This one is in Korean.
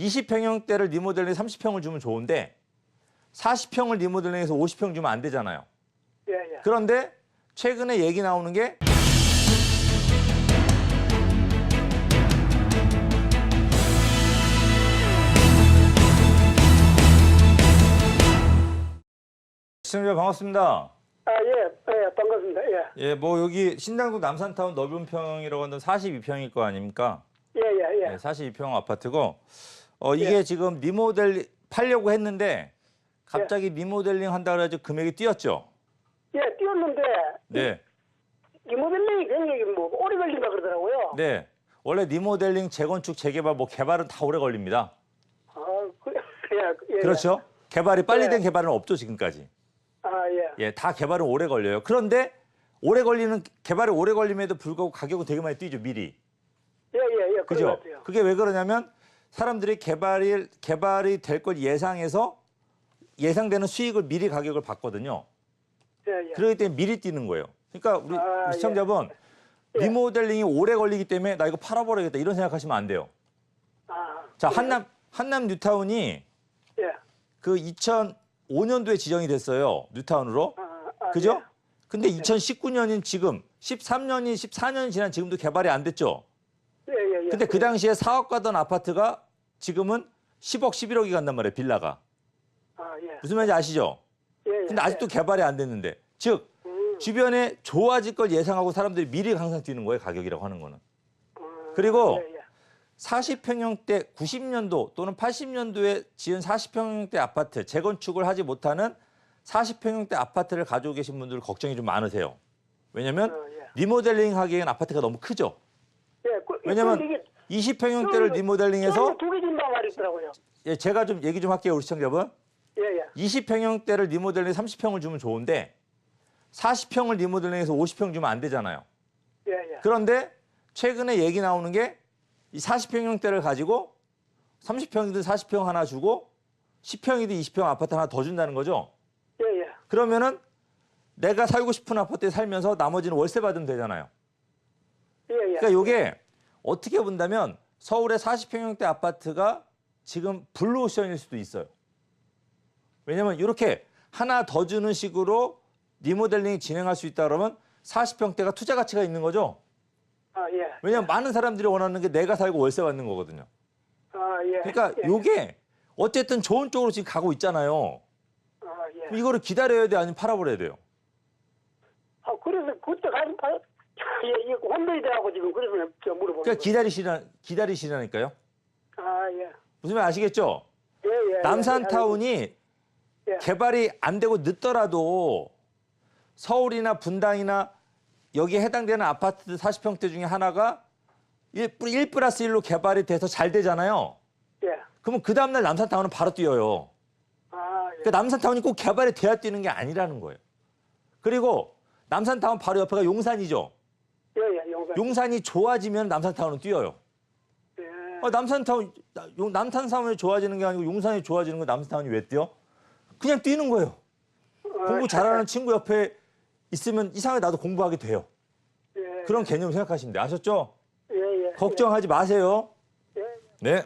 20평형대를 리모델링 30평을 주면 좋은데 40평을 리모델링해서 50평 주면 안 되잖아요. 예, 예. 그런데 최근에 얘기 나오는 게 시청자 반갑습니다. 아, 예, 예, 반갑습니다. 예, 예, 뭐 여기 신당동 남산타운 넓은 평이라고 하는 42평일 거 아닙니까? 예, 예, 예. 네, 42평 아파트고 어 이게 예. 지금 리모델 팔려고 했는데 갑자기 리모델링 한다 그래가지고 금액이 뛰었죠. 예, 뛰었는데 네, 리모델링이 굉장히 뭐 오래 걸린다 그러더라고요. 네. 원래 리모델링, 재건축, 재개발, 뭐 개발은 다 오래 걸립니다. 아, 그, 예, 예. 그렇죠? 개발이 빨리 네. 된 개발은 없죠 지금까지. 아, 예. 예, 다 개발은 오래 걸려요. 그런데 오래 걸리는 개발이 오래 걸림에도 불구하고 가격은 되게 많이 뛰죠 미리. 예, 예, 예. 그죠? 그게 왜 그러냐면 사람들이 개발이 개발이 될 걸 예상해서 예상되는 수익을 미리 가격을 받거든요. 예, 예. 그렇기 때문에 미리 뛰는 거예요. 그러니까 우리 아, 시청자분 예. 리모델링이 오래 걸리기 때문에 나 이거 팔아버리겠다 이런 생각하시면 안 돼요. 아, 자 그래요? 한남 한남 뉴타운이 예. 그 2005년도에 지정이 됐어요 뉴타운으로. 아, 아, 그죠? 근데 2019년인 지금 13년이 14년이 지난 지금도 개발이 안 됐죠. 예, 예, 예. 근데 그 당시에 4억 가던 아파트가 지금은 10억, 11억이 간단 말이에요, 빌라가. 아, 예. 무슨 말인지 아시죠? 예, 예. 근데 아직도 개발이 안 됐는데. 즉, 음, 주변에 좋아질 걸 예상하고 사람들이 미리 항상 뛰는 거예요, 가격이라고 하는 거는. 음, 그리고 예, 예. 40평형대 90년도 또는 80년도에 지은 40평형대 아파트 재건축을 하지 못하는 40평형대 아파트를 가지고 계신 분들 걱정이 좀 많으세요. 왜냐면 어, 예. 리모델링 하기에는 아파트가 너무 크죠. 예, 그, 왜냐면 그런데 이게 20평형대를 리모델링해서 두개 준다고 말했더라고요. 예, 제가 좀 얘기 좀 할게요, 우리 시청자분. 예, 예. 20평형대를 리모델링 30평을 주면 좋은데 40평을 리모델링해서 50평 주면 안 되잖아요. 예, 예. 그런데 최근에 얘기 나오는 게 이 40평형대를 가지고 30평이든 40평 하나 주고 10평이든 20평 아파트 하나 더 준다는 거죠. 예, 예. 그러면은 내가 살고 싶은 아파트에 살면서 나머지는 월세 받으면 되잖아요. 예, 예. 그러니까 이게 어떻게 본다면 서울의 40평형대 아파트가 지금 블루오션일 수도 있어요. 왜냐면 이렇게 하나 더 주는 식으로 리모델링이 진행할 수 있다 그러면 40평대가 투자 가치가 있는 거죠. 아, 예. 왜냐면 많은 사람들이 원하는 게 내가 살고 월세 받는 거거든요. 아, 예. 그러니까 예. 요게 어쨌든 좋은 쪽으로 지금 가고 있잖아요. 아, 예. 이거를 기다려야 돼 아니면 팔아버려야 돼요. 아, 그래서 그때 가서 봐. 예, 이게 혼돈이 돼갖고 지금 그래서 저 물어보는 그러니까. 기다리시라 기다리시라니까요. 아, 예. 무슨 말 아시겠죠? 예, 예. 남산타운이 예. 개발이 안 되고 늦더라도 서울이나 분당이나 여기에 해당되는 아파트 40평대 중에 하나가 1, 1 플러스 1로 개발이 돼서 잘 되잖아요. 예. 그러면 그 다음날 남산타운은 바로 뛰어요. 아, 예. 그러니까 남산타운이 꼭 개발이 돼야 뛰는 게 아니라는 거예요. 그리고 남산타운 바로 옆에가 용산이죠. 예, 예, 용산. 용산이 좋아지면 남산타운은 뛰어요. 예. 아, 남산타운, 용- 남산타운이 좋아지는 게 아니고 용산이 좋아지는 거 남산타운이 왜 뛰어? 그냥 뛰는 거예요. 공부 잘하는 친구 옆에 있으면 이상하게 나도 공부하게 돼요. 예. 그런 개념을 생각하시면 돼요. 아셨죠? 예, 예. 걱정하지 마세요. 예. 네.